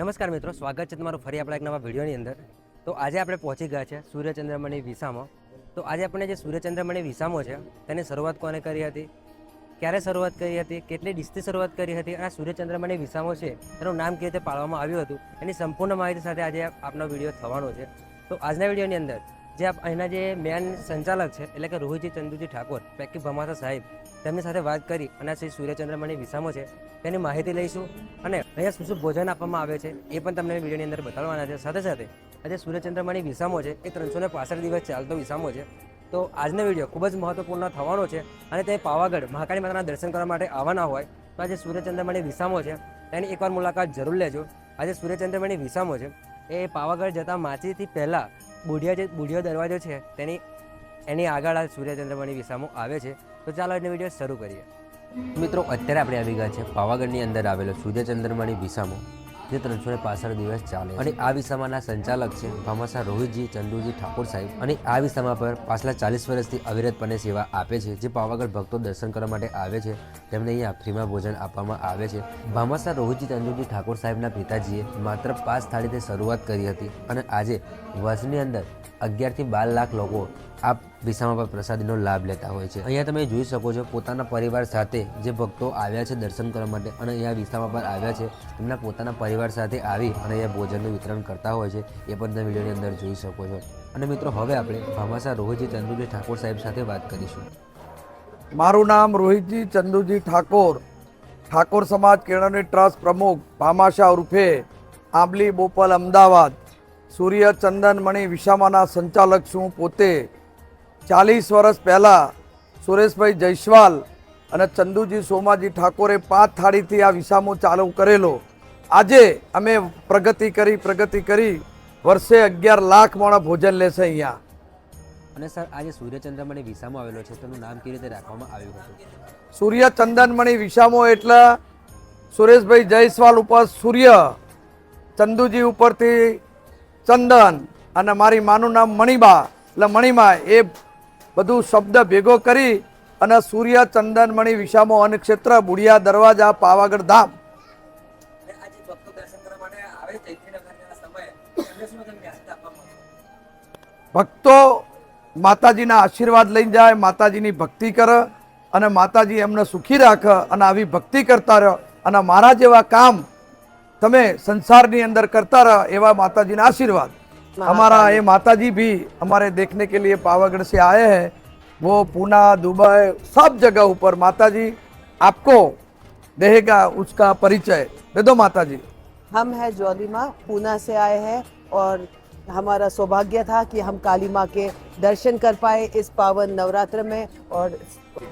નમસ્કાર મિત્રો, સ્વાગત છે તમારું ફરી આપણા એક નવા વિડીયોની અંદર. તો આજે આપણે પહોંચી ગયા છે સૂર્યચંદ્રમણી વિસામાં. તો આજે આપણે જે સૂર્યચંદ્રમણી વિસામો છે, તેની શરૂઆત કોને કરી હતી? ક્યારે શરૂઆત કરી હતી? કેટલી ડિશથી શરૂઆત કરી હતી? અને આ સૂર્યચંદ્રમણી વિસામો છે, તેનું નામ કેવી રીતે પાડવામાં આવ્યું હતું? એની સંપૂર્ણ માહિતી સાથે આજે આપનો વીડિયો થવાનો છે. તો આજના વિડીયોની અંદર જે અહીંના જે મેન સંચાલક છે, એટલે કે રોહિતજી ચંદુજી ઠાકોર, પેકી ભમાસા સાહેબ, તેમની સાથે વાત કરી અને શ્રી સૂર્યચંદ્રમણી વિસામો છે, તેની માહિતી લઈશું અને અહીંયા શું શું ભોજન આપવામાં આવે છે, એ પણ તમને વિડીયોની અંદર બતાવવાના છે. સાથે સાથે આજે સૂર્યચંદ્રમણી વિસામો છે, એ ત્રણસો ને પાસઠ દિવસ ચાલતો વિસામો છે. તો આજનો વીડિયો ખૂબ જ મહત્વપૂર્ણ થવાનો છે અને તે પાવાગઢ મહાકાળી માતાના દર્શન કરવા માટે આવવાના હોય, તો આજે સૂર્યચંદ્રમણી વિસામો છે, તેની એકવાર મુલાકાત જરૂર લેજો. આજે સૂર્યચંદ્રમણી વિસામો છે, એ પાવાગઢ જતા માચીથી પહેલાં બુઢિયા જે બુઢિયો દરવાજો છે, તેની એની આગળ આ સૂર્યચંદ્રમણી વિસામો આવે છે. તો ચાલો એનો વીડિયો શરૂ કરીએ. મિત્રો, અત્યારે આપણે આવી ગયા છે પાવાગઢની અંદર આવેલો સૂર્યચંદ્રમણી વિસામો. જે ત્રણસો ને પાસઠ દિવસ ચાલે અને આ વિસામાના સંચાલક છે ભામાસા રોહિતજી, ચંદુજી ઠાકોર સાહેબ. અને આ વિસામા પર પાછલા ચાલીસ વર્ષથી અવિરતપણે સેવા આપે છે. જે પાવાગઢ ભક્તો દર્શન કરવા માટે આવે છે, તેમને અહીંયા ફ્રીમાં ભોજન આપવામાં આવે છે. ભામાસા રોહિતજી, ચંદુજી ઠાકોર સાહેબના પિતાજીએ માત્ર પાંચ થાળીથી શરૂઆત કરી હતી. અને આજે વર્ષની અંદર અગિયારથી બાર લાખ લોકો આ વિસામા પર પ્રસાદીનો લાભ લેતા હોય છે. અહીંયા તમે જોઈ શકો છો પોતાના પરિવાર સાથે જે ભક્તો આવ્યા છે દર્શન કરવા માટે અને અહીંયા વિસામા પર આવ્યા છે તેમના પોતાના પરિવાર સાથે આવી અને અહીંયા ભોજનનું વિતરણ કરતા હોય છે, એ પણ તમે વિડીયોની અંદર જોઈ શકો છો. અને મિત્રો, હવે આપણે ભામાસા રોહિતજી ચંદુજી ઠાકોર સાહેબ સાથે વાત કરીશું. મારું નામ રોહિતજી ચંદુજી ઠાકોર. ઠાકોર સમાજ કેળવણી ટ્રસ્ટ પ્રમુખ ભામાશા ઉર્ફે આંબલી બોપલ અમદાવાદ. સૂર્ય ચંદનમણી વિશામાના સંચાલક છું પોતે. ચાલીસ વર્ષ પહેલાં સુરેશભાઈ જયસ્વાલ અને ચંદુજી સોમાજી ઠાકોરે પાંચ થાળીથી આ વિસામો ચાલુ કરેલો. આજે અમે પ્રગતિ કરી પ્રગતિ કરી વર્ષે અગિયાર લાખ માણસ ભોજન લેશે અહીંયા. અને સર આજે સૂર્યચંદ્રમણી વિસામો આવેલો છે તેનું નામ કેવી રીતે રાખવામાં આવ્યું હતું? સૂર્ય ચંદનમણી વિસામો એટલે સુરેશભાઈ જયસ્વાલ ઉપર સૂર્ય ચંદુજી ઉપરથી ચંદન અને મારી માનું નામ મણિબા. એટલે મણિમા એ બધું શબ્દ ભેગો કરી અને સૂર્ય ચંદનમણી વિષામો અન ક્ષેત્ર બુડિયા દરવાજા પાવાગઢ ધામ. ભક્તો માતાજીના આશીર્વાદ લઈને જાય માતાજીની ભક્તિ કરે અને માતાજી એમને સુખી રાખે અને આવી ભક્તિ કરતા રહો અને મારા જેવા કામ તમે સંસારની અંદર કરતા રહો એવા માતાજીના આશીર્વાદ. हमारा ये माता जी भी हमारे देखने के लिए पावागढ़ से आए हैं। वो पूना दुबई सब जगह ऊपर। माता जी आपको देगा उसका परिचय। दे दो माता जी हम है ज्वाली माँ पूना से आए हैं और हमारा सौभाग्य था कि हम काली माँ के दर्शन कर पाए इस पावन नवरात्र में और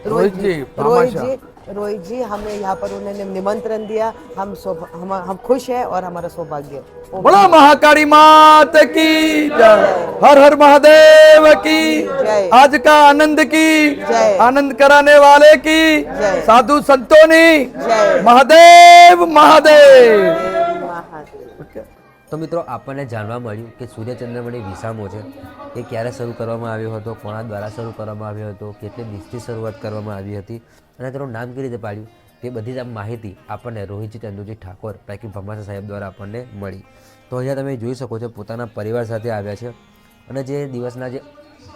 रोहित जी, रोहित जी रोहित जी हमें यहाँ पर उन्होंने निमंत्रण दिया। हम हम हम खुश हैं और हमारा सौभाग्य। बड़ा महाकाली मात की हर हर महादेव की आज का आनंद की आनंद कराने वाले की साधु जय। महादेव महादेव महादेव। તો મિત્રો આપણને જાણવા મળ્યું કે સૂર્યચંદ્રમણી વિસામો છે. એ ક્યારે શરૂ કરવામાં આવ્યો હતો? કોણા દ્વારા શરૂ કરવામાં આવ્યો હતો? કેટલી દિવસથી શરૂઆત કરવામાં આવી હતી? અને તેનું નામ કેવી રીતે પાડ્યું? તે બધી જ માહિતી આપણને રોહિતજી ચંદુજી ઠાકોર પૈકી ભમાસા સાહેબ દ્વારા આપણને મળી. તો અહીંયા તમે જોઈ શકો છો, પોતાના પરિવાર સાથે આવ્યા છે. અને જે દિવસના જે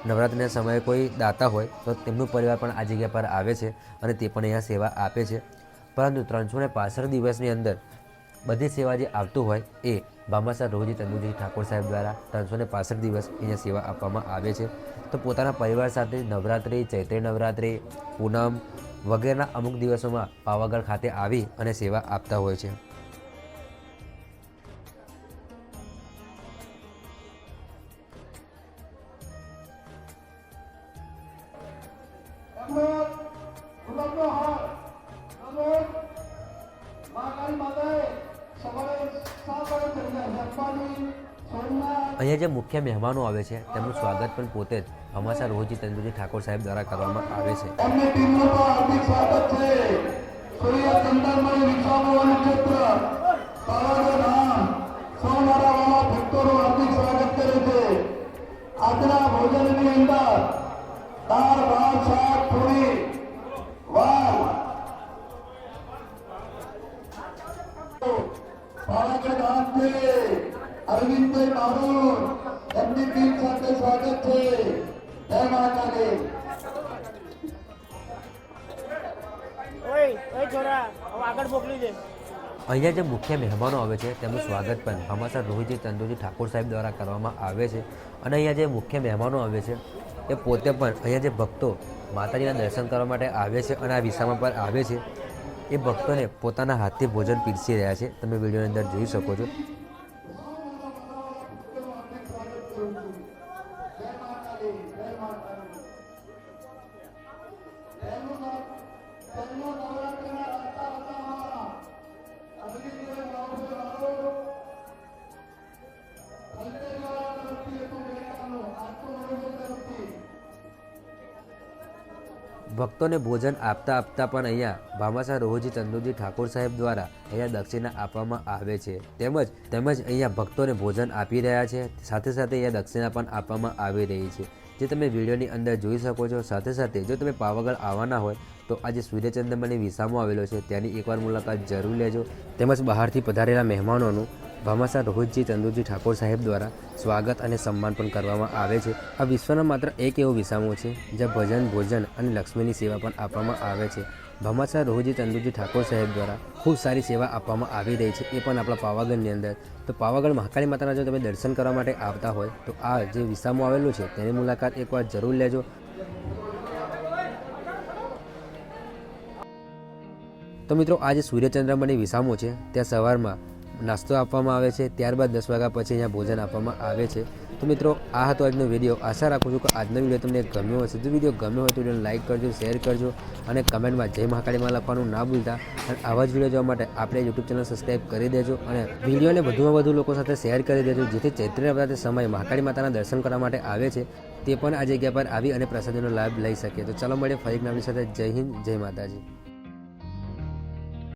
નવરાત્રિના સમયે કોઈ દાતા હોય, તો તેમનું પરિવાર પણ આ જગ્યા પર આવે છે અને તે પણ અહીંયા સેવા આપે છે. પરંતુ ત્રણસો ને દિવસની અંદર બધી સેવા જે આવતું હોય એ ભામાસા રોજી ચંદુજી ઠાકોર સાહેબ દ્વારા ત્રણસો ને પાસઠ દિવસ અહીંયા સેવા આપવામાં આવે છે. તો પોતાના પરિવાર સાથે નવરાત્રિ, ચૈત્રી નવરાત્રિ, પૂનમ વગેરેના અમુક દિવસોમાં પાવાગઢ ખાતે આવી અને સેવા આપતા હોય છે. અહીંયા જે મુખ્ય મહેમાનો આવે છે, તેમનું સ્વાગત પણ પોતે જ હમાસા રોજી ચંદુજી ઠાકોર સાહેબ દ્વારા કરવામાં આવે છે. આજના અરવિંદભાઈ મારુર એમની ટીમ સાથે સ્વાગત છે. જય મહાકાળી ઓય ઓય છોરા હવે આગળ મોકલી દે. અહીંયા જે મુખ્ય મહેમાનો આવે છે તેમનું સ્વાગત પણ હમાસર રોહિતજી ચંદુજી ઠાકોર સાહેબ દ્વારા કરવામાં આવે છે. અને અહીંયા જે મુખ્ય મહેમાનો આવે છે એ પોતે પણ અહીંયા જે ભક્તો માતાજીના દર્શન કરવા માટે આવે છે અને આ વિસામા પર આવે છે એ ભક્તોને પોતાના હાથથી ભોજન પીરસી રહ્યા છે. તમે વિડીયોની અંદર જોઈ શકો છો. ભક્તોને ભોજન આપતા આપતા પણ અહીંયા ભામાસા રોહજી, ચંદુજી ઠાકોર સાહેબ દ્વારા અહીંયા દક્ષિણા આપવામાં આવે છે. તેમજ તેમજ અહીંયા ભક્તોને ભોજન આપી રહ્યા છે. સાથે સાથે અહીંયા દક્ષિણા પણ આપવામાં આવી રહી છે. જે તમે વિડીયોની અંદર જોઈ શકો છો. સાથે સાથે જો તમે પાવાગઢ આવવાના હોય, તો આજે સૂર્યચંદ્રમાની વિસામો આવેલો છે. ત્યાંની એકવાર મુલાકાત જરૂર લેજો. તેમજ બહારથી પધારેલા મહેમાનોનું ભામાસા રોહિતજી, ચંદુજી ઠાકોર સાહેબ દ્વારા સ્વાગત અને સન્માન પણ કરવામાં આવે છે. આ વિશ્વનો માત્ર એક એવો વિસામો છે, જ્યાં ભજન, ભોજન અને લક્ષ્મીની સેવા પણ આપવામાં આવે છે. ભામાસા રોહિતજી, ચંદુજી ઠાકોર સાહેબ દ્વારા ખૂબ સારી સેવા આપવામાં આવી રહી છે. એ પણ આપણા પાવાગઢની અંદર. તો પાવાગઢ મહાકાળી માતાના જો તમે દર્શન કરવા માટે આવતા હોય, તો આ જે વિસામો આવેલું છે, તેની મુલાકાત એકવાર જરૂર લેજો. તો મિત્રો, આ જે સૂર્યચંદ્રમણી વિસામો છે, ત્યાં સવારમાં નાસ્તો આપવામાં આવે છે, ત્યારબાદ દસ વાગ્યા પછી અહીંયા ભોજન આપવામાં આવે છે. તો મિત્રો, આ હતો આજનો વીડિયો આશા રાખું છું કે આજનો વીડિયો તમને ગમ્યો હશે. જો વીડિયો ગમ્યો હોય તો વિડીયોને લાઇક કરજો શેર કરજો અને કમેન્ટમાં જય મહાકાળીમાં લખવાનું ના ભૂલતા. અને આવા જ વીડિયો જોવા માટે આપણે યુટ્યુબ ચેનલ સબસ્ક્રાઈબ કરી દેજો અને વિડીયોને વધુમાં વધુ લોકો સાથે શેર કરી દેજો, જેથી ચૈત્ર નવરાત્રી સમય મહાકાળી માતાના દર્શન કરવા માટે આવે છે. તે પણ આ જગ્યા પર આવી અને પ્રસાદીનો લાભ લઈ શકે. તો ચાલો મળીએ ફરી એક સાથે. જય હિન્દ, જય માતાજી.